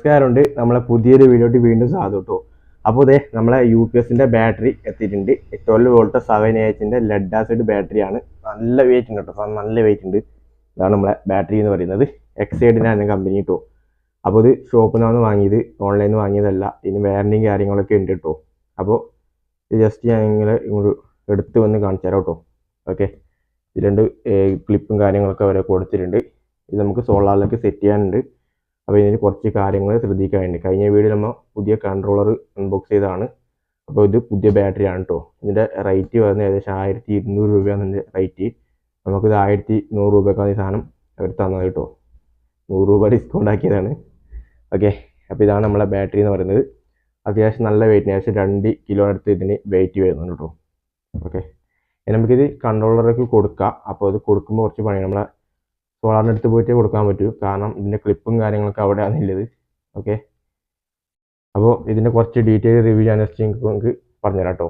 നമസ്കാരമുണ്ട്. നമ്മളെ പുതിയൊരു വീഡിയോട്ട് വീണ്ടും സാധു അപ്പോൾ ഇതേ നമ്മളെ യു പി എസിന്റെ ബാറ്ററി എത്തിയിട്ടുണ്ട്. ട്വൽവ് വോൾട്ട് സെവൻ എച്ചിന്റെ ലെഡ് ആസിഡ് ബാറ്ററിയാണ് നല്ല വെയിറ്റ് ഉണ്ട് കേട്ടോ നല്ല വെയിറ്റ് ഉണ്ട്. ഇതാണ് നമ്മളെ ബാറ്ററി എന്ന് പറയുന്നത്. എക്സൈഡിനാണ് കമ്പനി കേട്ടോ അപ്പോൾ ഇത് ഷോപ്പിൽ നിന്നാണ് വാങ്ങിയത്. ഓൺലൈനിൽ നിന്ന് വാങ്ങിയതല്ല. ഇതിന് വാറണ്ടിയും കാര്യങ്ങളൊക്കെ ഉണ്ട് കേട്ടോ അപ്പോൾ ഇത് ജസ്റ്റ് ഞാൻ ഇങ്ങനെ ഇങ്ങോട്ട് എടുത്ത് വന്ന് കാണിച്ചാലോ കേട്ടോ ഓക്കെ രണ്ട് ക്ലിപ്പും കാര്യങ്ങളൊക്കെ അവരെ കൊടുത്തിട്ടുണ്ട്. ഇത് നമുക്ക് സോളാറിലേക്ക് സെറ്റ് ചെയ്യാനുണ്ട്. അപ്പോൾ ഇതിന് കുറച്ച് കാര്യങ്ങൾ ശ്രദ്ധിക്കാനുണ്ട്. കഴിഞ്ഞ വീഡിയോ നമ്മൾ പുതിയ കൺട്രോളർ അൺബോക്സ് ചെയ്തതാണ്. അപ്പോൾ ഇത് പുതിയ ബാറ്ററി ആണ് കേട്ടോ ഇതിന്റെ റേറ്റ് വരുന്നത് ഏകദേശം ആയിരത്തി ഇരുന്നൂറ് രൂപയാണ് ഇതിന്റെ റേറ്റ് നമുക്കിത് ആയിരത്തി നൂറ് രൂപക്കാണ് ഈ സാധനം അവർ തന്നത് കേട്ടോ നൂറ് രൂപ ഡിസ്കൗണ്ട് ആക്കിയതാണ്. ഓക്കെ അപ്പോൾ ഇതാണ് നമ്മളെ ബാറ്ററി എന്ന് പറയുന്നത്. അത്യാവശ്യം നല്ല വെയിറ്റ് ഏകദേശം രണ്ട് കിലോ അടുത്ത് ഇതിന് വെയിറ്റ് വരുന്നുണ്ട് കേട്ടോ ഓക്കെ നമുക്കിത് കൺട്രോളറൊക്കെ കൊടുക്കാം. അപ്പോൾ ഇത് കൊടുക്കുമ്പോൾ കുറച്ച് പണി. നമ്മളെ സോളാറിന്റെ അടുത്ത് പോയിട്ടേ കൊടുക്കാൻ പറ്റൂ. കാരണം ഇതിന്റെ ക്ലിപ്പും കാര്യങ്ങളൊക്കെ അവിടെയാണ് ഉള്ളത്. ഓക്കെ അപ്പോൾ ഇതിന്റെ കുറച്ച് ഡീറ്റെയിൽ റിവ്യൂ ഞാൻ ജസ്റ്റ് നിങ്ങൾക്ക് പറഞ്ഞുതരാം കേട്ടോ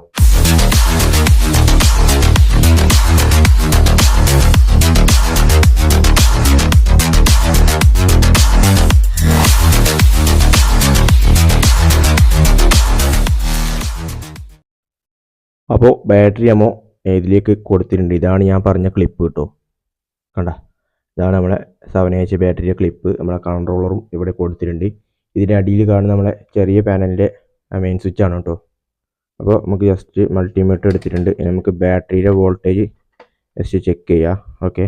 അപ്പോൾ ബാറ്ററി അമ്മോ ഇതിലേക്ക് കൊടുത്തിട്ടുണ്ട്. ഇതാണ് ഞാൻ പറഞ്ഞ ക്ലിപ്പ് കേട്ടോ കണ്ട? ഇതാണ് നമ്മുടെ സെവൻ എച്ച് ബാറ്ററിയുടെ ക്ലിപ്പ് നമ്മളെ കൺട്രോളറും ഇവിടെ കൊടുത്തിട്ടുണ്ട്. ഇതിന്റെ അടിയിൽ കാണുന്ന നമ്മളെ ചെറിയ പാനലിന്റെ മെയിൻ സ്വിച്ച് ആണ് കേട്ടോ അപ്പോൾ നമുക്ക് ജസ്റ്റ് മൾട്ടിമീറ്റർ എടുത്തിട്ടുണ്ട്. നമുക്ക് ബാറ്ററിയുടെ വോൾട്ടേജ് ജസ്റ്റ് ചെക്ക് ചെയ്യാം. ഓക്കെ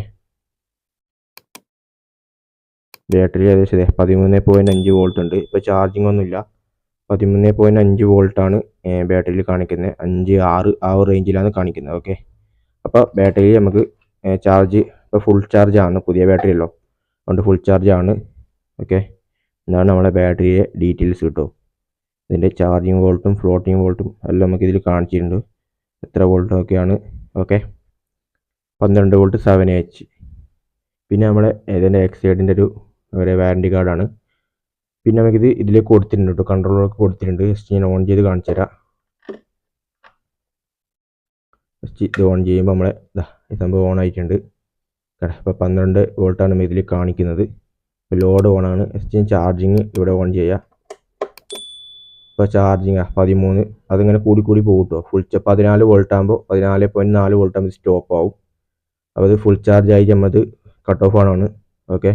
ബാറ്ററി ഏകദേശം പതിമൂന്ന് പോയിന്റ് അഞ്ച് വോൾട്ട് ഉണ്ട്. ഇപ്പോൾ ചാർജിങ് ഒന്നുമില്ല. പതിമൂന്ന് പോയിന്റ് അഞ്ച് വോൾട്ടാണ് ബാറ്ററിയിൽ കാണിക്കുന്നത്. അഞ്ച് ആറ് ആ റേഞ്ചിലാണ് കാണിക്കുന്നത്. ഓക്കെ അപ്പോൾ ബാറ്ററിയിൽ നമുക്ക് ചാർജ് ഇപ്പോൾ ഫുൾ ചാർജ് ആണ് പുതിയ ബാറ്ററി അല്ലോ അതുകൊണ്ട് ഫുൾ ചാർജ് ആണ്. ഓക്കെ എന്നാണ് നമ്മളെ ബാറ്ററിയെ ഡീറ്റെയിൽസ് കിട്ടും ഇതിന്റെ ചാർജിങ് വോൾട്ടും ഫ്ലോട്ടിങ് വോൾട്ടും എല്ലാം നമുക്ക് ഇതിൽ കാണിച്ചിട്ടുണ്ട്. എത്ര വോൾട്ടും ഒക്കെയാണ്. ഓക്കെ പന്ത്രണ്ട് വോൾട്ട് സെവൻ എച്ച് പിന്നെ നമ്മളെ ഇതിന്റെ എക്സൈഡിന്റെ ഒരു ഒരു വാറണ്ടി കാർഡാണ് പിന്നെ നമുക്കിത് ഇതിലേക്ക് കൊടുത്തിട്ടുണ്ട് കേട്ടോ കൺട്രോളറൊക്കെ കൊടുത്തിട്ടുണ്ട്. ജസ്റ്റ് ഞാൻ ഓൺ ചെയ്ത് കാണിച്ചു തരാം. ജസ്റ്റ് ഇത് ഓൺ ചെയ്യുമ്പോൾ നമ്മളെ ഇതാ ഈ സംഭവം ഓൺ ആയിട്ടുണ്ട്. ഇപ്പോൾ പന്ത്രണ്ട് വോൾട്ടാണ് ഇതിൽ കാണിക്കുന്നത്. ലോഡ് ഓൺ ആണ്. എക്സ്ചേഞ്ച് ചാർജിങ് ഇവിടെ ഓൺ ചെയ്യുക ഇപ്പോൾ ചാർജിങ് പതിമൂന്ന്. അതിങ്ങനെ കൂടി കൂടി ഫുൾ പതിനാല് വോൾട്ട് ആകുമ്പോൾ പതിനാല് പോയിന്റ് നാല് വോൾട്ട് ആകുമ്പോൾ സ്റ്റോപ്പ് ആവും. അപ്പോൾ അത് ഫുൾ ചാർജ് ആയി നമ്മളത് കട്ട് ഓഫ് ആണ് ഓക്കെ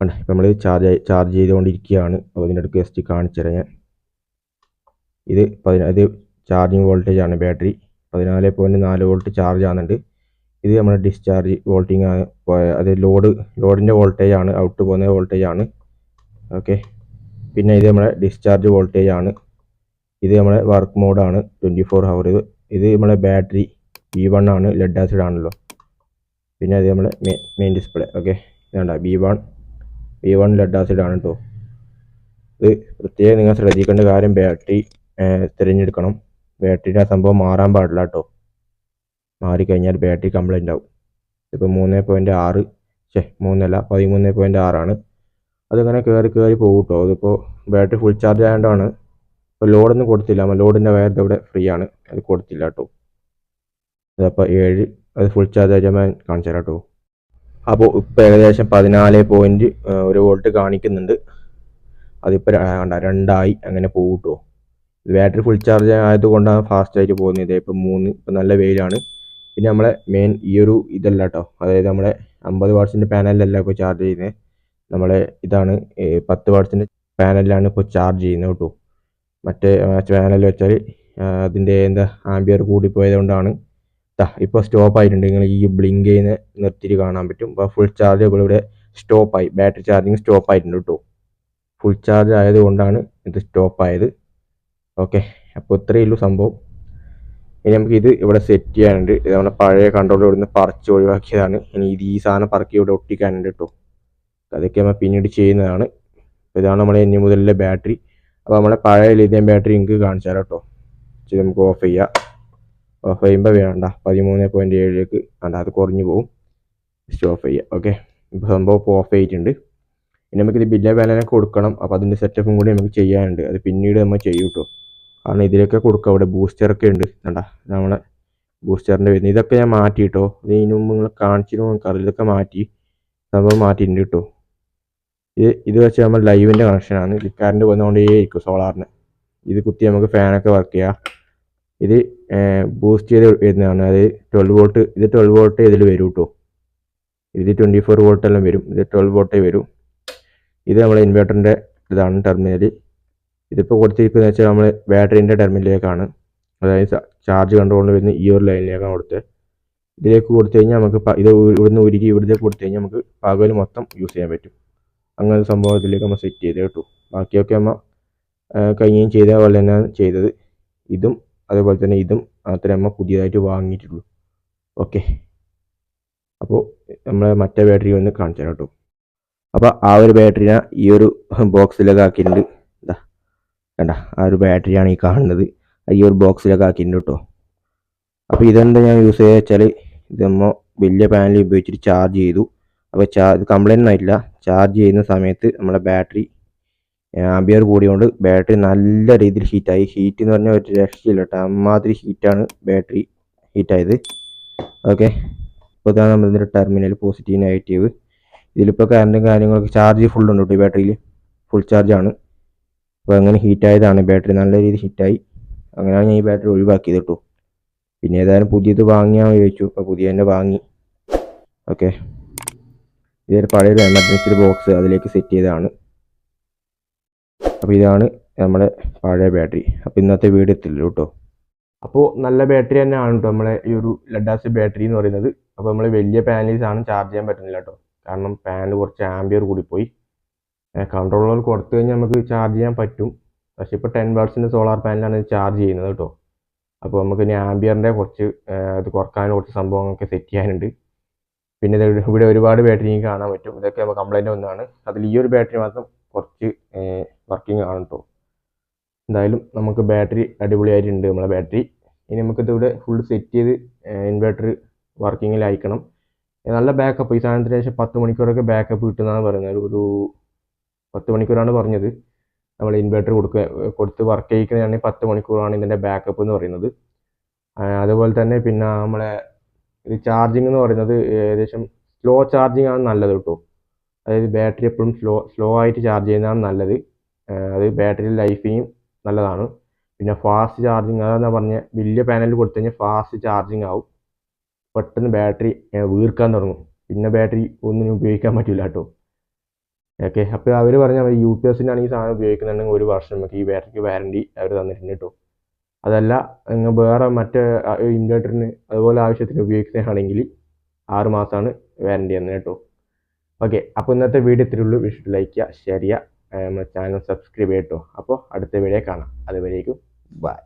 വേണ്ട ഇപ്പം നമ്മൾ ചാർജ് ചാർജ് ചെയ്തുകൊണ്ടിരിക്കുകയാണ് അപ്പോൾ ഇതിന്റെ അടുത്ത് ജസ്റ്റ് കാണിച്ചു ഞാൻ. ഇത് പതിനാ ഇത് ചാർജിങ് വോൾട്ടേജ് ആണ് ബാറ്ററി പതിനാല് പോയിന്റ് നാല് വോൾട്ട് ചാർജ് ആകുന്നുണ്ട് ഇത് നമ്മുടെ ഡിസ്ചാർജ് വോൾട്ടിങ് ആണ്. അത് ലോഡ് ലോഡിന്റെ വോൾട്ടേജ് ആണ്. ഔട്ട് പോകുന്ന വോൾട്ടേജ് ആണ്. ഓക്കെ പിന്നെ ഇത് നമ്മുടെ ഡിസ്ചാർജ് വോൾട്ടേജ് ആണ്. ഇത് നമ്മുടെ വർക്ക് മോഡാണ് ട്വന്റി ഫോർ ഹവർ ഇത് ഇത് നമ്മുടെ ബാറ്ററി ബി വൺ ആണ്. ലെഡ് ആസിഡ് ആണല്ലോ. പിന്നെ അത് നമ്മുടെ മെയിൻ ഡിസ്പ്ലേ ഓക്കെ ഇതാണ്ട B one B one lead acid ആണ് കേട്ടോ ഇത് പ്രത്യേകം നിങ്ങൾ ശ്രദ്ധിക്കേണ്ട കാര്യം ബാറ്ററി തിരഞ്ഞെടുക്കണം. ബാറ്ററിയുടെ സംഭവം മാറാൻ പാടില്ല കേട്ടോ മാറിക്കഴിഞ്ഞാൽ ബാറ്ററി കംപ്ലൈന്റ് ആവും. ഇപ്പോൾ മൂന്ന് പോയിന്റ് ആറ് ഛേ മൂന്നല്ല പതിമൂന്ന് പോയിന്റ് ആറാണ്. അതിങ്ങനെ കയറി കയറി പോകും കേട്ടോ അതിപ്പോൾ ബാറ്ററി ഫുൾ ചാർജ് ആയതുകൊണ്ടാണ് ഇപ്പോൾ ലോഡൊന്നും കൊടുത്തില്ല. ലോഡിന്റെ വയർ ഇവിടെ ഫ്രീ ആണ്. അത് കൊടുത്തില്ല കേട്ടോ. അതപ്പോൾ ഏഴ് അത് ഫുൾ ചാർജ് ആയിട്ട് കാണിച്ചു തരാം കേട്ടോ. അപ്പോൾ ഇപ്പോൾ ഏകദേശം പതിനാല് പോയിന്റ് ഒരു വോൾട്ട് കാണിക്കുന്നുണ്ട്. അതിപ്പോൾ കണ്ട രണ്ടായി അങ്ങനെ പോകും കേട്ടോ ബാറ്ററി ഫുൾ ചാർജ് ആയതുകൊണ്ടാണ് ഫാസ്റ്റായിട്ട് പോകുന്നത്. ഇപ്പോൾ മൂന്ന് ഇപ്പോൾ നല്ല വെയിലാണ്. പിന്നെ നമ്മളെ മെയിൻ ഈ ഒരു ഇതല്ല കേട്ടോ അതായത് നമ്മളെ അമ്പത് വാട്ട്സിന്റെ പാനലിലല്ല ഇപ്പോൾ ചാർജ് ചെയ്യുന്നത് നമ്മളെ ഇതാണ് പത്ത് വാട്ട്സിന്റെ പാനലിലാണ് ഇപ്പോൾ ചാർജ് ചെയ്യുന്നത് കേട്ടോ മറ്റേ പാനൽ വെച്ചാൽ അതിന്റെ എന്താ ആംബിയർ കൂടിപ്പോയത് കൊണ്ടാണ്. ഇപ്പോൾ സ്റ്റോപ്പ് ആയിട്ടുണ്ട്. നിങ്ങൾ ഈ ബ്ലിങ്ക് ചെയ്യുന്ന നിർത്തിയിട്ട് കാണാൻ പറ്റും. അപ്പോൾ ഫുൾ ചാർജ് ഇപ്പോൾ ഇവിടെ സ്റ്റോപ്പായി ബാറ്ററി ചാർജിങ് സ്റ്റോപ്പ് ആയിട്ടുണ്ട് കേട്ടോ ഫുൾ ചാർജ് ആയതുകൊണ്ടാണ് ഇത് സ്റ്റോപ്പ് ആയത്. ഓക്കെ അപ്പോൾ ഇത്രയേ ഉള്ളൂ സംഭവം. ഇനി നമുക്ക് ഇത് ഇവിടെ സെറ്റ് ചെയ്യാനുണ്ട്. ഇത് നമ്മുടെ പഴയ കൺട്രോൾ ഇവിടുന്ന് പറിച്ച് ഒഴിവാക്കിയതാണ്. ഇനി ഇത് ഈ സാധനം പറക്കി ഇവിടെ ഒട്ടിക്കാനുണ്ട് കേട്ടോ. അതൊക്കെ നമ്മൾ പിന്നീട് ചെയ്യുന്നതാണ്. ഇതാണ് നമ്മുടെ ഇനി മുതലുള്ള ബാറ്ററി അപ്പോൾ നമ്മളെ പഴയ ലിഥിയം ബാറ്ററി നിങ്ങൾക്ക് കാണിച്ചാലോ കേട്ടോ. ഇത് നമുക്ക് ഓഫ് ചെയ്യാം. ഓഫ് ചെയ്യുമ്പോൾ വേണ്ട. പതിമൂന്ന് പോയിന്റ് ഏഴിലേക്ക് വേണ്ട. അത് കുറഞ്ഞു പോകും ജസ്റ്റ് ഓഫ് ചെയ്യുക ഓക്കെ ഇപ്പോൾ സംഭവം ഇപ്പോൾ ഓഫ് ചെയ്തിട്ടുണ്ട് ഇനി നമുക്കിത് ബില്ല് ബാലനൊക്കെ കൊടുക്കണം. അപ്പോൾ അതിന്റെ സെറ്റപ്പും കൂടി നമുക്ക് ചെയ്യാനുണ്ട്. അത് പിന്നീട് നമ്മൾ ചെയ്യൂട്ടോ കാരണം ഇതിലൊക്കെ കൊടുക്കുക അവിടെ ബൂസ്റ്ററൊക്കെ ഉണ്ട്. കണ്ട നമ്മളെ ബൂസ്റ്ററിന്റെ വരുന്നത് ഇതൊക്കെ ഞാൻ മാറ്റി കേട്ടോ ഇതിനു മുമ്പ് നിങ്ങൾ കാണിച്ചിരുന്നു നമുക്കറിയില്ല ഇതൊക്കെ മാറ്റി സംഭവം മാറ്റിയിട്ടുണ്ട് കേട്ടോ ഇത് ഇത് വെച്ച് നമ്മൾ ലൈവിന്റെ കണക്ഷനാണ് ഇത് കറണ്ട് വന്നുകൊണ്ടേയിരിക്കും സോളാറിന് ഇത് കുത്തി നമുക്ക് ഫാനൊക്കെ വർക്ക് ചെയ്യാം. ഇത് ബൂസ്റ്റ് ചെയ്ത് വരുന്നതാണ്. അത് ട്വൽവ് വോൾട്ട് ഇത് ട്വൽവ് വോൾട്ട് ഇതിൽ വരും കേട്ടോ ഇത് ട്വന്റി ഫോർ വോൾട്ടെല്ലാം വരും. ഇത് ട്വൽവ് വോൾട്ടേ വരും. ഇത് നമ്മുടെ ഇൻവേർട്ടറിന്റെ ഇതാണ് ടെർമിനൽ ഇതിപ്പോൾ കൊടുത്തിരിക്കുന്നത് വെച്ചാൽ നമ്മൾ ബാറ്ററീന്റെ ടെർമിനലിലേക്കാണ്. അതായത് ചാർജ് കണ്ടുകൊണ്ട് വരുന്ന ഈ ഒരു ലൈനിലേക്കാണ് കൊടുത്തത് ഇതിലേക്ക് കൊടുത്തു കഴിഞ്ഞാൽ നമുക്ക് ഇത് ഇവിടുന്ന് ഉരുകി ഇവിടുത്തെ കൊടുത്തു കഴിഞ്ഞാൽ നമുക്ക് പകൽ മൊത്തം യൂസ് ചെയ്യാൻ പറ്റും. അങ്ങനെ സംഭവത്തിലേക്ക് നമ്മൾ സെറ്റ് ചെയ്ത് കിട്ടും. ബാക്കിയൊക്കെ നമ്മൾ കഴിഞ്ഞും ചെയ്ത പോലെ തന്നെയാണ് ചെയ്തത്. ഇതും അതേപോലെ തന്നെ ഇതും അത്ര നമ്മൾ പുതിയതായിട്ട് വാങ്ങിയിട്ടുള്ളൂ. ഓക്കെ. അപ്പോൾ നമ്മളെ മറ്റേ ബാറ്ററി ഒന്ന് കാണിച്ചു കേട്ടോ. അപ്പോൾ ആ ഒരു ബാറ്ററിനെ ഈ ഒരു ബോക്സിലേക്ക് ആക്കിയിട്ടുണ്ട് കണ്ട ആ ഒരു ബാറ്ററിയാണ് ഈ കാണുന്നത്. ഈ ഒരു ബോക്സിലൊക്കെ ആക്കിയിട്ടുണ്ട് കേട്ടോ. അപ്പോൾ ഇതെന്താ ഞാൻ യൂസ് ചെയ്യുക വെച്ചാൽ ഇത് നമ്മൾ വലിയ പാനൽ ഉപയോഗിച്ചിട്ട് ചാർജ് ചെയ്തു. അപ്പോൾ ചാർജ് കംപ്ലൈന്റ് ആയിട്ടില്ല. ചാർജ് ചെയ്യുന്ന സമയത്ത് നമ്മുടെ ബാറ്ററി ആംബിയർ കൂടിയോണ്ട് ബാറ്ററി നല്ല രീതിയിൽ ഹീറ്റായി ഹീറ്റ് എന്ന് പറഞ്ഞാൽ ഒരു രക്ഷയില്ല കേട്ടോ. അമ്മാതിരി ഹീറ്റാണ് ബാറ്ററി ഹീറ്റായത് ഓക്കെ ഇപ്പോൾ ഇതാണ് നമ്മളിതിന്റെ ടെർമിനൽ പോസിറ്റീവ് നെഗറ്റീവ് ഇതിലിപ്പോൾ കറണ്ടും കാര്യങ്ങളൊക്കെ ചാർജ് ഫുൾ ഉണ്ട് കേട്ടോ ഈ ബാറ്ററിയിൽ ഫുൾ ചാർജാണ് അപ്പോൾ അങ്ങനെ ഹീറ്റായതാണ് ബാറ്ററി നല്ല രീതിയിൽ ഹീറ്റായി അങ്ങനെയാണ് ഞാൻ ഈ ബാറ്ററി ഒഴിവാക്കിയത് കേട്ടോ പിന്നെ ഏതായാലും പുതിയത് വാങ്ങിയാൽ ചോദിച്ചു അപ്പോൾ പുതിയ തന്നെ വാങ്ങി. ഓക്കെ ഇതൊരു പഴയൊരു എമർജൻസി ബോക്സ് അതിലേക്ക് സെറ്റ് ചെയ്തതാണ്. അപ്പോൾ ഇതാണ് നമ്മുടെ പഴയ ബാറ്ററി അപ്പോൾ ഇന്നത്തെ വീഡിയോ എത്തില്ല കേട്ടോ അപ്പോൾ നല്ല ബാറ്ററി തന്നെയാണ് കേട്ടോ നമ്മളെ ഈ ഒരു ലഡാസ് ബാറ്ററി എന്ന് പറയുന്നത്. അപ്പോൾ നമ്മൾ വലിയ പാനലീസാണ് ചാർജ് ചെയ്യാൻ പറ്റുന്നില്ല കേട്ടോ കാരണം പാനൽ കുറച്ച് ആംബിയർ കൂടിപ്പോയി. കൺട്രോളർ കൊടുത്തു കഴിഞ്ഞാൽ നമുക്ക് ചാർജ് ചെയ്യാൻ പറ്റും. പക്ഷേ ഇപ്പോൾ ടെൻ വാട്ട്സിന്റെ സോളാർ പാനലാണ് ചാർജ് ചെയ്യുന്നത് കേട്ടോ. അപ്പോൾ നമുക്ക് ഇനി ആംബിയറിന്റെ കുറച്ച് ഇത് കുറയ്ക്കാൻ കുറച്ച് സംഭവങ്ങളൊക്കെ സെറ്റ് ചെയ്യാനുണ്ട്. പിന്നെ ഇത് ഇവിടെ ഒരുപാട് ബാറ്ററി കാണാൻ പറ്റും. ഇതൊക്കെ നമുക്ക് കംപ്ലൈന്റ് ഒന്നാണ് അതിൽ ഈ ഒരു ബാറ്ററി മാത്രം കുറച്ച് വർക്കിംഗ് ആണ് കേട്ടോ. എന്തായാലും നമുക്ക് ബാറ്ററി അടിപൊളിയായിട്ടുണ്ട് നമ്മളെ ബാറ്ററി ഇനി നമുക്കിത് ഇവിടെ ഫുൾ സെറ്റ് ചെയ്ത് ഇൻവെർട്ടർ വർക്കിങ്ങിൽ അയക്കണം. നല്ല ബാക്കപ്പ് ഈ സാധനത്തിന് ശേഷം പത്ത് മണിക്കൂറൊക്കെ ബാക്കപ്പ് കിട്ടുന്നതാണ് പറയുന്നത്. ഒരു പത്ത് മണിക്കൂറാണ് പറഞ്ഞത്. നമ്മൾ ഇൻവെർട്ടർ കൊടുക്കുക കൊടുത്ത് വർക്ക് ചെയ്യിക്കുന്നതാണെങ്കിൽ പത്ത് മണിക്കൂറാണ് ഇതിന്റെ ബാക്കപ്പ് എന്ന് പറയുന്നത്. അതുപോലെ തന്നെ പിന്നെ നമ്മളെ ഇത് ചാർജിങ് എന്ന് പറയുന്നത് ഏകദേശം സ്ലോ ചാർജിങ് ആണ് നല്ലത് കേട്ടോ. അതായത് ബാറ്ററി എപ്പോഴും സ്ലോ സ്ലോ ആയിട്ട് ചാർജ് ചെയ്യുന്നതാണ് നല്ലത്. അത് ബാറ്ററി ലൈഫിനും നല്ലതാണ്. പിന്നെ ഫാസ്റ്റ് ചാർജിങ് അതെന്ന് പറഞ്ഞാൽ വലിയ പാനലിൽ കൊടുത്തു കഴിഞ്ഞാൽ ഫാസ്റ്റ് ചാർജിങ് ആവും. പെട്ടെന്ന് ബാറ്ററി വീർക്കാൻ തുടങ്ങും. പിന്നെ ബാറ്ററി ഒന്നിനും ഉപയോഗിക്കാൻ പറ്റില്ല കേട്ടോ. ഓക്കെ അപ്പോൾ അവർ പറഞ്ഞ യു പി എസിനാണ് ഈ സാധനം ഉപയോഗിക്കുന്നുണ്ടെങ്കിൽ ഒരു വർഷം നമുക്ക് ഈ ബാറ്ററിക്ക് വാറണ്ടി അവർ തന്നിട്ടുണ്ട് കേട്ടോ അതല്ല നിങ്ങൾ വേറെ മറ്റേ ഇൻവേർട്ടറിന് അതുപോലെ ആവശ്യത്തിന് ഉപയോഗിക്കുന്നതാണെങ്കിൽ ആറ് മാസമാണ് വാറണ്ടി തന്നത് കേട്ടോ ഓക്കെ അപ്പോൾ ഇന്നത്തെ വീഡിയോ ഇത്രയുള്ളൂ വിഷു ലൈക്ക് ചെയ്യുക ഷെയർ ചെയ്യുക നമ്മുടെ ചാനൽ സബ്സ്ക്രൈബ് ചെയ്യട്ടോ അപ്പോൾ അടുത്ത വീഡിയോ കാണാം. അതുവരേക്കും ബൈ